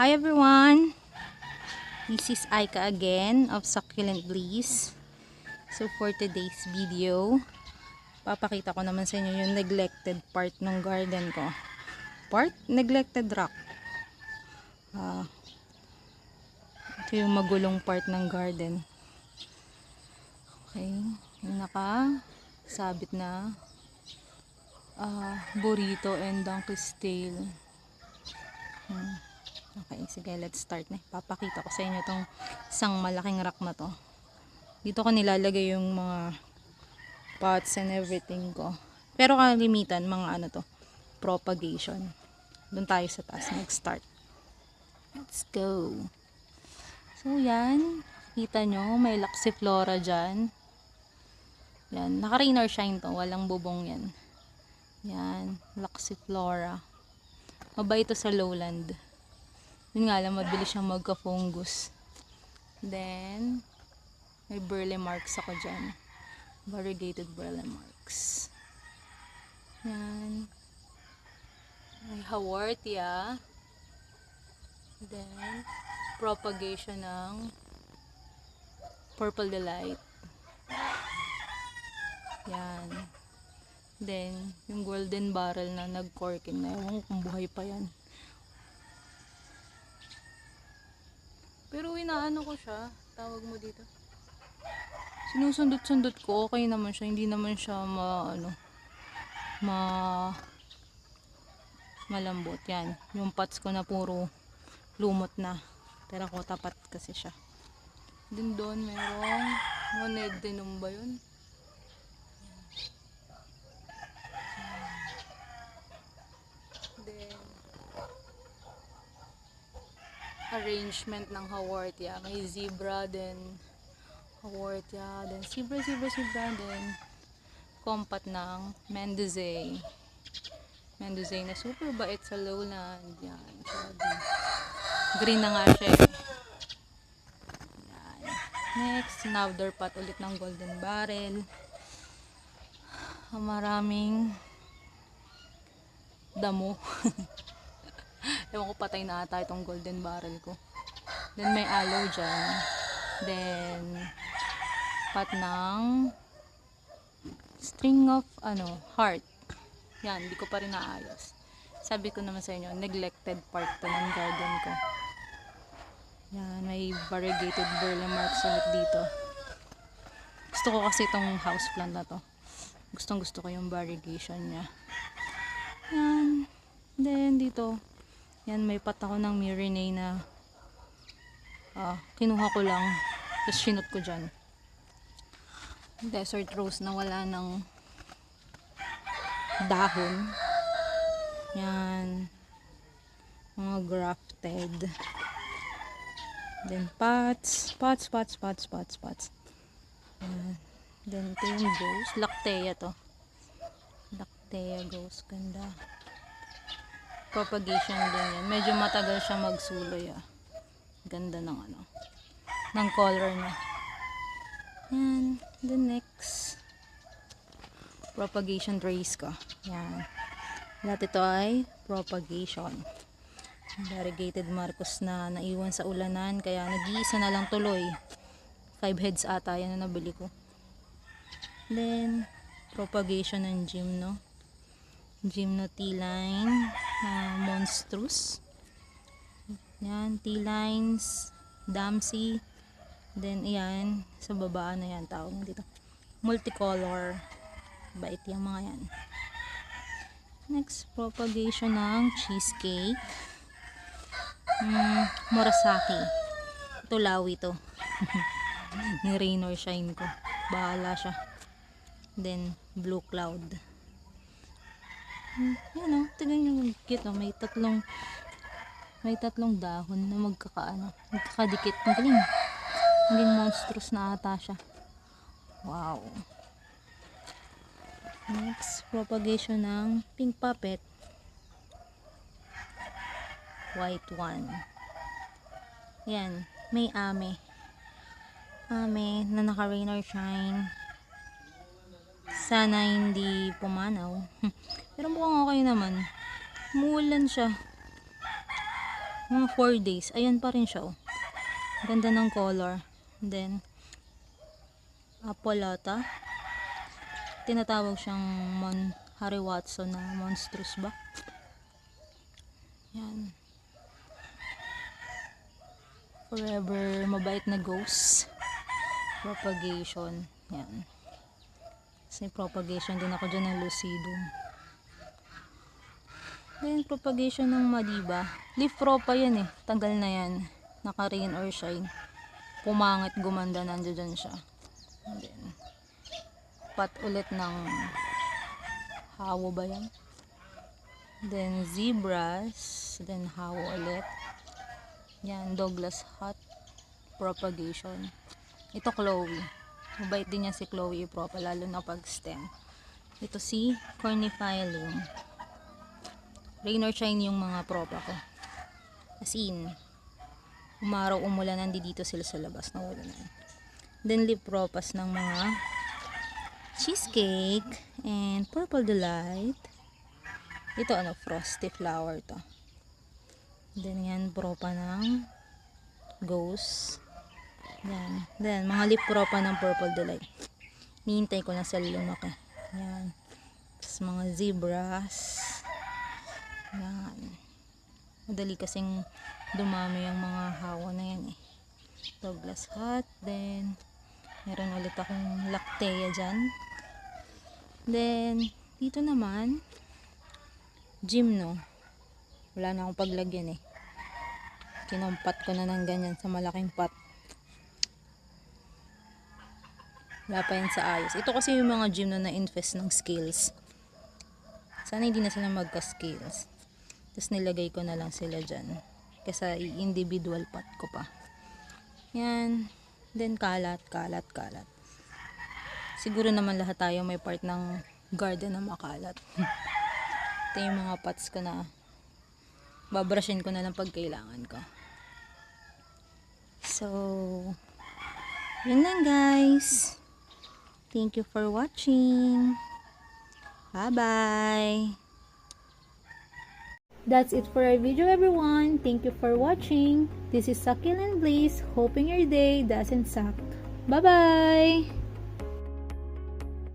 Hi everyone! This is Aika again of Succulent Bliss. So for today's video, papakita ko naman sa inyo yung neglected part ng garden ko. Part? Neglected rock. Ah, ito yung magulong part ng garden. Okay. Yung naka sabit na ah, burrito and donkey's tail. Hmm. Okay, sige, let's start na. Papakita ko sa inyo tong isang malaking rack na to. Dito ko nilalagay yung mga pots and everything ko. Pero kalimitan, mga ano to, propagation. Doon tayo sa taas, mag-start. Let's go. So, yan. Kita nyo, may Laxiflora dyan. Yan, naka-rain or shine to. Walang bubong yan. Yan, Laxiflora. Mabait ito sa lowland. Yun nga lang, mabilis siyang magka-fungus. Then, may burley marks ako dyan. Variegated burley marks. Yan. May haworthia. Then, propagation ng purple delight. Yan. Then, yung golden barrel na nag-corking na. Ewan kung buhay pa yan. Pero inaano ko siya. Tawag mo dito. Sinusundot-sundot ko. Okay naman siya. Hindi naman siya ma, ano, ma, malambot. Yan. Yung pots ko na puro lumot na. Pero ko tapat kasi siya. Din doon merong monedinum ba yun? Then, arrangement ng haworthia. May zebra, then haworthia, then zebra, zebra, zebra, then compat ng Mendozay. Mendozay na super bait sa lowland. Yan. Green na nga siya eh. Yan. Next, another pot ulit ng golden barrel. Maraming damo. Ewan ko patay na ata itong golden barrel ko. Then may aloe dyan. Then pat ng string of ano, heart. Yan, hindi ko pa rin naayos. Sabi ko naman sa inyo, neglected part to ng garden ko. Yan, may variegated burley marks ulit dito. Gusto ko kasi itong houseplant na to. Gustong gusto ko yung variegation niya. Yan. Then, dito, yan, may pat ako ng Mirinay na ah, kinuha ko lang. Tapos sinot ko dyan. Desert rose na wala ng dahon. Yan. Mga grafted. Then, pots. Pots, pots, pots, pots, pots. Yan. Then, ito yung ghost. Lactea to. Lactea ghost. Ganda propagation din yan. Medyo matagal siya magsuloy ah. Ganda ng ano. Ng color niya. Yan. The next. Propagation trays ko. Yan. Lahat ito ay propagation. Variegated Marcos na naiwan sa ulanan. Kaya nag-iisa na lang tuloy. 5 heads ata yan na nabili ko. Then, propagation ng gym, no? Gymno T-line uh, monstrous. Yan T-lines Damsey then yan sa baba na yan tawag dito? Multicolor. Bait yung mga yan. Next propagation ng cheesecake. Mm, Murasaki. Ito lawi to. Ni rain or shine ko. Bahala siya. Then blue cloud Yan o, tignan nyo cute o. May tatlong, may tatlong dahon na magkakaano, magkakadikit. Ang galing. Hindi monstrous na ata siya. Wow. Next, propagation ng pink puppet. White one. Yan, may ame. Ame na naka-rain or shine. Sana hindi pumanaw. Pero mukhang okay naman. Umuulan siya. Mga 4 days. Ayan pa rin siya, oh. Ganda ng color. Then, Apolata. Tinatawag siyang Mon Harry Watson na monstrous ba? Yan. Forever mabait na ghost. Propagation. Yan. Kasi propagation din ako dyan ng lucidum. Then, propagation ng Madiba. Leaf propa yan eh. Tagal na yan. Naka rain or shine. Pumangit, gumanda, nandiyan dyan siya. And then, pat ulit ng hawo ba yan? Then, zebras. Then, hawo ulit. Yan, Douglas Hot. Propagation. Ito, Chloe. Mabait din yan si Chloe Propa, lalo na pag stem. Ito si Cornifilum. Rain or shine yung mga propa ko. As in, umaraw umulan, nandito dito sila sa labas na wala na. Then lip propas ng mga cheesecake and purple delight. Ito ano, frosty flower to. Then yan, propa ng ghost. Yan. Then, mga lip propa ng purple delight. Nihintay ko na sa lumaki. Yan. Tapos mga zebras. Yan. Madali kasing dumami yung mga hawa na yan eh. Douglas hat. Then, meron ulit akong lactea dyan. Then, dito naman, gymno. Wala na akong paglagyan eh. Kinumpat ko na ng ganyan sa malaking pot. Wala pa yan sa ayos. Ito kasi yung mga gym na na-infest ng scales. Sana hindi na sila magka-scales. Tapos nilagay ko na lang sila dyan. Kasi individual pot ko pa. Yan. Then kalat, kalat, kalat. Siguro naman lahat tayo may part ng garden na makalat. Ito yung mga pots ko na babrushin ko na lang pag kailangan ko. So, yun lang guys. Thank you for watching. Bye-bye. That's it for our video everyone. Thank you for watching. This is Sakil and Blaze, hoping your day doesn't suck. Bye-bye!